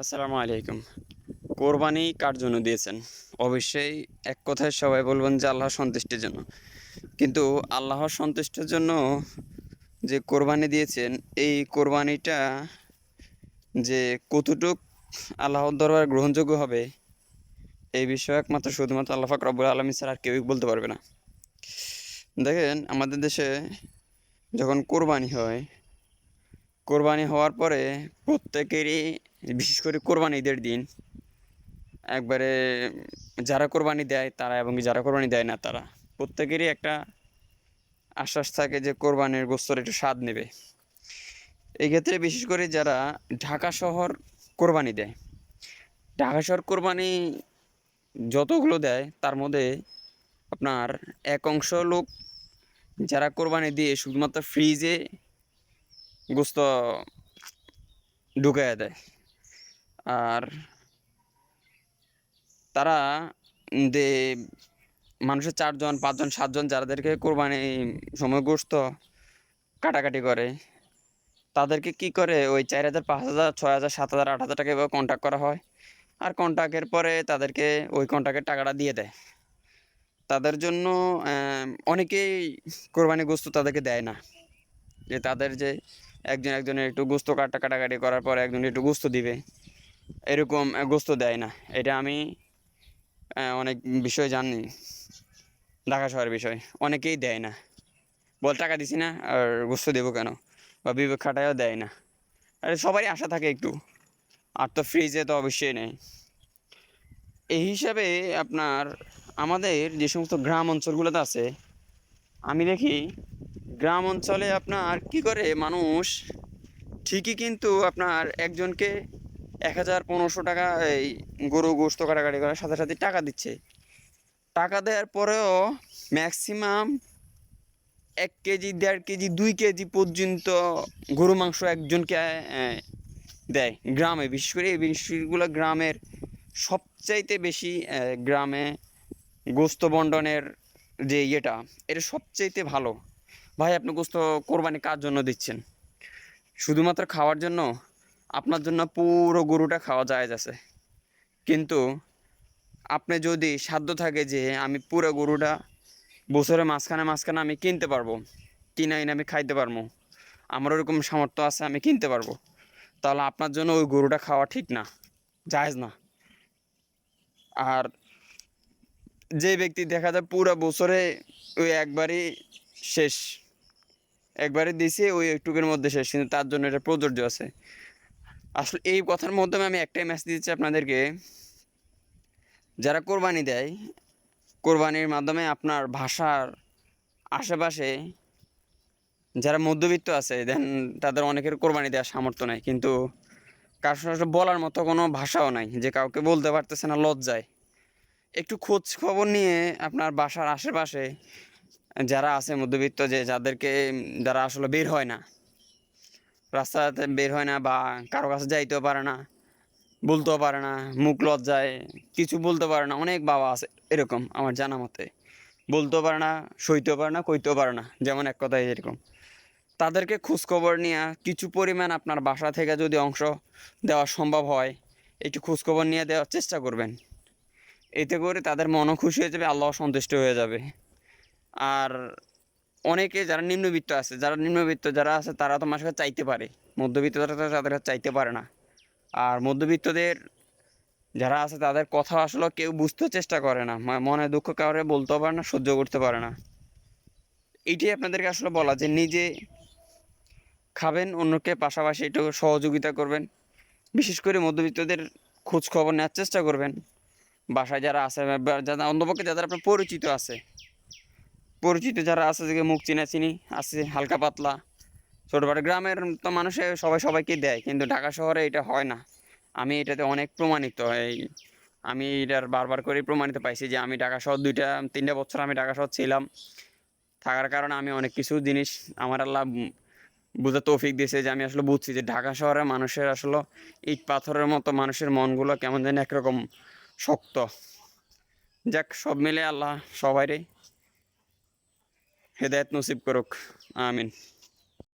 আসসালামু আলাইকুম। কোরবানি কার জন্য দিয়েছেন? অবশ্যই এক কথায় সবাই বলবেন যে আল্লাহর সন্তুষ্টির জন্য। কিন্তু আল্লাহর সন্তুষ্টির জন্য যে কোরবানি দিয়েছেন, এই কোরবানিটা যে কতটুক আল্লাহর দরবার গ্রহণযোগ্য হবে, এই বিষয়ে একমাত্র শুধুমাত্র আল্লাহ রব্বুল আলমী ছাড়া আর কেউই বলতে পারবে না। দেখেন, আমাদের দেশে যখন কোরবানি হয়, কোরবানি হওয়ার পরে প্রত্যেকেরই বিশেষ করে কোরবানি ঈদের দিন, একবারে যারা কোরবানি দেয় তারা এবং যারা কোরবানি দেয় না তারা, প্রত্যেকেরই একটা আশ্বাস থাকে যে কোরবানির গোস্তর একটু স্বাদ নেবে। এই ক্ষেত্রে বিশেষ করে যারা ঢাকা শহর কোরবানি দেয়, ঢাকা শহর কোরবানি যতগুলো দেয় তার মধ্যে আপনার এক অংশ লোক যারা কোরবানি দিয়ে শুধুমাত্র ফ্রিজে গোস্ত ঢুকাইয়া দেয়। আর তারা যে মানুষের চারজন, পাঁচজন, সাতজন যাদেরকে কোরবানি সময় গোস্ত কাটাকাটি করে, তাদেরকে কি করে ওই চার হাজার, পাঁচ হাজার, ছয় হাজার, সাত হাজার, আট হাজার টাকা কন্ট্যাক্ট করা হয়। আর কন্ট্যাক্টের পরে তাদেরকে ওই কন্ট্যাক্টের টাকাটা দিয়ে দেয়। তাদের জন্য অনেকেই কোরবানি গোস্ত তাদেরকে দেয় না। যে তাদের যে একজন একজনের একটু গোস্ত কাটা কাটাকাটি করার পর একজন একটু গোস্ত দিবে। এরকম গোস্ত দেয় না। এটা আমি অনেক বিষয় জানি ঢাকা শহরের বিষয়। অনেকেই দেয় না। বল, টাকা দিছি না, আর গোস্ত দেবো কেন? বা বিবেক খাটায়ও দেয় না। আরে সবারই আশা থাকে একটু। আর তো ফ্রিজে তো অবশ্যই নেই। এই হিসাবে আপনার, আমাদের যে সমস্ত গ্রাম অঞ্চলগুলোতে আছে, আমি দেখি গ্রাম অঞ্চলে আপনার কি করে মানুষ ঠিকই কিন্তু আপনার একজনকে এক হাজার পনেরোশো টাকা এই গরু গোস্ত কাটাকাটি করার সাথে সাথে টাকা দিচ্ছে। টাকা দেওয়ার পরেও ম্যাক্সিমাম এক কেজি, দেড় কেজি, দুই কেজি পর্যন্ত গরু, মাংস একজনকে দেয় গ্রামে। বিশেষ করে এই বিষয়গুলো গ্রামের সবচাইতে বেশি গ্রামে গোস্ত বন্টনের যে ইয়েটা, এটা সবচাইতে ভালো। ভাই, আপনি গোস্ত কোরবানি কার জন্য দিচ্ছেন? শুধুমাত্র খাওয়ার জন্য? আপনার জন্য পুরো গরুটা খাওয়া যায় আছে কিন্তু আপনি যদি সাধ্য থাকে যে আমি পুরো গরুটা বছরের মাঝখানে মাঝখানে আমি কিনতে পারব, কিনে এনে আমি খাইতে পারব, আমার ওরকম সামর্থ্য আছে আমি কিনতে পারব, তাহলে আপনার জন্য ওই গরুটা খাওয়া ঠিক না, জায়েজ না। আর যে ব্যক্তি দেখা যায় পুরো বছরে ওই একবারই শেষ একবারে দিছে, ওই একটুকের মধ্যে শেষ, কিন্তু তার জন্য এটা প্রযোজ্য আছে। আসলে এই কথার মাধ্যমে আমি একটাই মেসেজ দিচ্ছি আপনাদেরকে। যারা কোরবানি দেয়, কোরবানির মাধ্যমে আপনার ভাষার আশেপাশে যারা মধ্যবিত্ত আছে দেন তাদের অনেকের কোরবানি দেওয়ার সামর্থ্য নাই। কিন্তু কার বলার মতো কোনো ভাষাও নাই, যে কাউকে বলতে পারতেছে না, লজ্জায়। একটু খোঁজ খবর নিয়ে আপনার বাসার আশেপাশে যারা আছে মধ্যবিত্ত, যে যাদেরকে, যারা আসলে বের হয় না রাস্তাতে বের হয় না বা কারও কাছে যাইতেও পারে না, বলতেও পারে না, মুখ লজ্জায় কিছু বলতে পারে না, অনেক বাবা আছে এরকম আমার জানা মতে। বলতেও পারে না, সইতেও পারে না, কইতেও পারে না, যেমন এক কথায় এরকম। তাদেরকে খোঁজখবর নিয়ে কিছু পরিমাণ আপনার বাসা থেকে যদি অংশ দেওয়া সম্ভব হয়, একটু খোঁজখবর নিয়ে দেওয়ার চেষ্টা করবেন। এতে করে তাদের মনও খুশি হয়ে যাবে আল্লাহ সন্তুষ্ট হয়ে যাবে। আর অনেকে যারা নিম্নবিত্ত আছে, যারা নিম্নবিত্ত যারা আছে, তারা তো মানুষের চাইতে পারে। মধ্যবিত্ত যারা তাদের চাইতে পারে না। আর মধ্যবিত্তদের যারা আছে, তাদের কথা আসলে কেউ বুঝতে চেষ্টা করে না। মনে দুঃখ কাউরে বলতেও পারে না, সহ্য করতে পারে না। এইটাই আপনাদেরকে আসলে বলা যে, নিজে খাবেন, অন্যকে পাশাপাশি একটু সহযোগিতা করবেন। বিশেষ করে মধ্যবিত্তদের খোঁজ খবর নেওয়ার চেষ্টা করবেন। বাসায় যারা আছে যারা অন্তপক্ষে যাদের আপনার পরিচিত আছে পরিচিত যারা আছে, যে মুখ চিনা চিনি, আছে হালকা পাতলা ছোটোখাটো গ্রামের তো মানুষে সবাই সবাইকে দেয়, কিন্তু ঢাকা শহরে এটা হয় না। আমি এটাতে অনেক প্রমাণিত, এই আমি এটার বারবার করে প্রমাণিত পাইছি যে আমি ঢাকা শহর দুইটা, তিনটা বছর আমি ঢাকা শহর ছিলাম। থাকার কারণে আমি অনেক কিছু জিনিস আমার আল্লাহ বোঝা তৌফিক দিয়েছে যে আমি আসলে বুঝছি যে ঢাকা শহরে মানুষের আসলে ইট পাথরের মতো মানুষের মনগুলো কেমন যেন একরকম শক্ত। যাক, সব মিলে আল্লাহ সবাইরে हिदायत नसीब करो आमीन